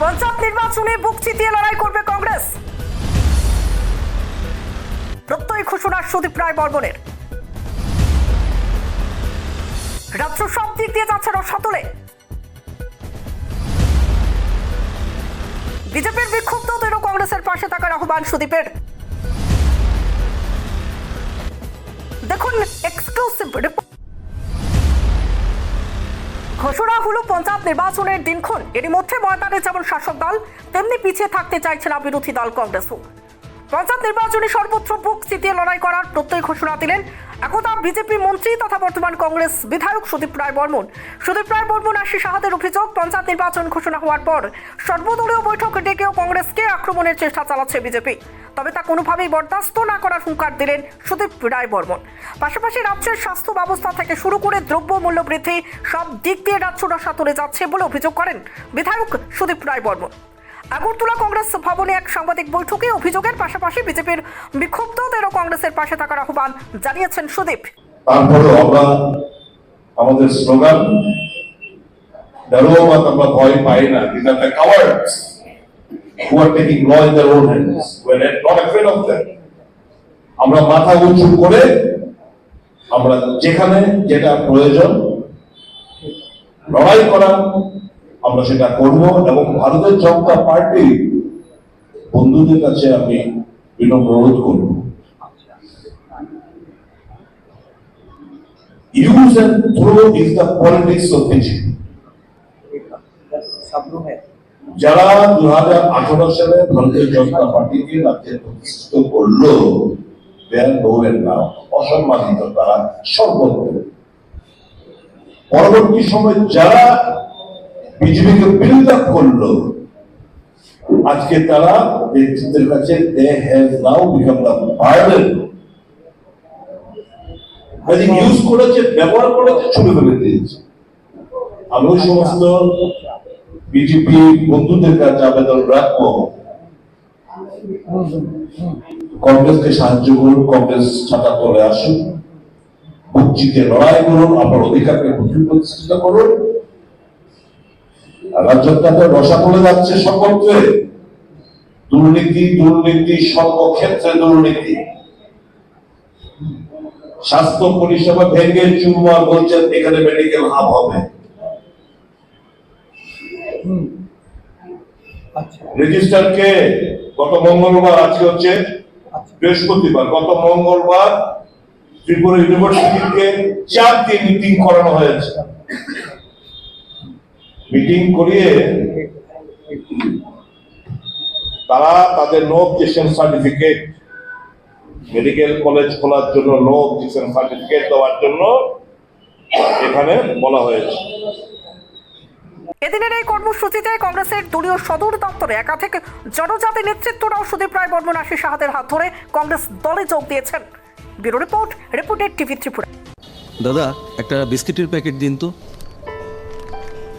পঞ্চায়েত নির্বাচনে বুক চিতিয়ে লড়াই করবে কংগ্রেস। প্রত্যয় ঘোষণা সুদীপ রায় বর্মনের রাজ্য সব দিক দিয়ে যাচ্ছে রসাতলে। বিজেপির বিক্ষুব্ধদেরও কংগ্রেসের পাশে থাকার আহ্বান সুদীপের। দেখুন এক্সক্লুসিভ রিপোর্ট ঘোষণা হলো পঞ্জাব নির্বাচনের দিনক্ষণ। এরই মধ্যে ময়দানে যেমন শাসক দল, তেমনি পিছিয়ে থাকতে চাইছে না বিরোধী দল কংগ্রেসও। পঞ্জাব নির্বাচনে সর্বত্র বুক চিতিয়ে লড়াই করার প্রত্যয় ঘোষণা দিলেন একদা বিজেপি মন্ত্রী তথা বর্তমান কংগ্রেস বিধায়ক সুদীপ রায় বর্মন। সুদীপ রায় বর্মন আশি সাহাদের অভিযোগ, পঞ্চায়েত নির্বাচন ঘোষণা হওয়ার পর সর্বদলীয় বৈঠক ডেকেও কংগ্রেসকে আক্রমণের চেষ্টা চালাচ্ছে বিজেপি। তবে তা কোনোভাবেই বরদাস্ত না করার হুঙ্কার দিলেন সুদীপ রায় বর্মন। পাশাপাশি রাজ্যের স্বাস্থ্য ব্যবস্থা থেকে শুরু করে দ্রব্য মূল্য বৃদ্ধি সব দিক দিয়ে রাজ্য রসাতলে যাচ্ছে বলে অভিযোগ করেন বিধায়ক সুদীপ রায় বর্মন। আগরতলা কংগ্রেস ভবনে এক সাংবাদিক বৈঠকে অভিযোগের পাশাপাশি বিজেপির বিক্ষুব্ধদেরও কংগ্রেসের পাশে থাকার আহ্বান জানিয়েছেন সুদীপ। তারপরেও আমরা আমাদের স্লোগান দারোয়াবাদ আমরা ভয় পাই না, these are the cowards who are taking law in their own hands. We are not afraid of them. আমরা মাথা উঁচু করে আমরা যেখানে যেটা প্রয়োজন লড়াই করা আমরা সেটা করব এবং ভারতের জনতা পার্টি বন্ধুদের কাছে আমি বিনম্র অনুরোধ করব। যারা দু হাজার আঠারো সালে ভারতীয় জনতা পার্টিকে রাজ্যে প্রতিষ্ঠিত করল অসম্মানিত, তারা সর্বত্র। পরবর্তী সময় যারা বিজেপিকে বিল্ড আপ করল। আজকে তারা নেতৃত্বের কাছে they have now become the use করেছে, ব্যবহার করেছে ফেলে দিয়েছে। আমি সমস্ত বিজেপি বন্ধুদের কাছে আবেদন রাখব। কংগ্রেসকে সাহায্য করুন, কংগ্রেস ছাতা তলে আসুন। বুকচিতে লড়াই করুন, আপনার অধিকারকে প্রতিষ্ঠিত করুন। রাজ্যটাতে রসা পড়ে যাচ্ছে সকলকে। দুর্নীতি দুর্নীতি সর্বক্ষেত্রে দুর্নীতি। স্বাস্থ্য পরিষেবা ভেঙে চুরমার বলছেন এখানে মেডিকেল হাব। হবে রেজিস্টার আচ্ছা। কে? গত মঙ্গলবার আজকে হচ্ছে আচ্ছা। বৃহস্পতিবার। গত মঙ্গলবার ত্রিপুরা ইউনিভার্সিটিকে চার দিন মিটিং করানো হয়েছে। মিটিং করিয়ে তারা তাদের no objection certificate medical college খোলার জন্য নো অবজেকশন সার্টিফিকেট দেওয়ার জন্য এখানে বলা হয়েছে। এদিনের এই কর্মসূচিতে কংগ্রেসের দলীয় সদর দপ্তরে একাধিক জনজাতি নেতৃত্বরাও সুদীপ রায় বর্মন আশিস সাহাদের হাত ধরে কংগ্রেস দলে যোগ দিয়েছেন। Bureau report reported TV Tripura. দাদা একটা বিস্কিটের প্যাকেট দিন তো।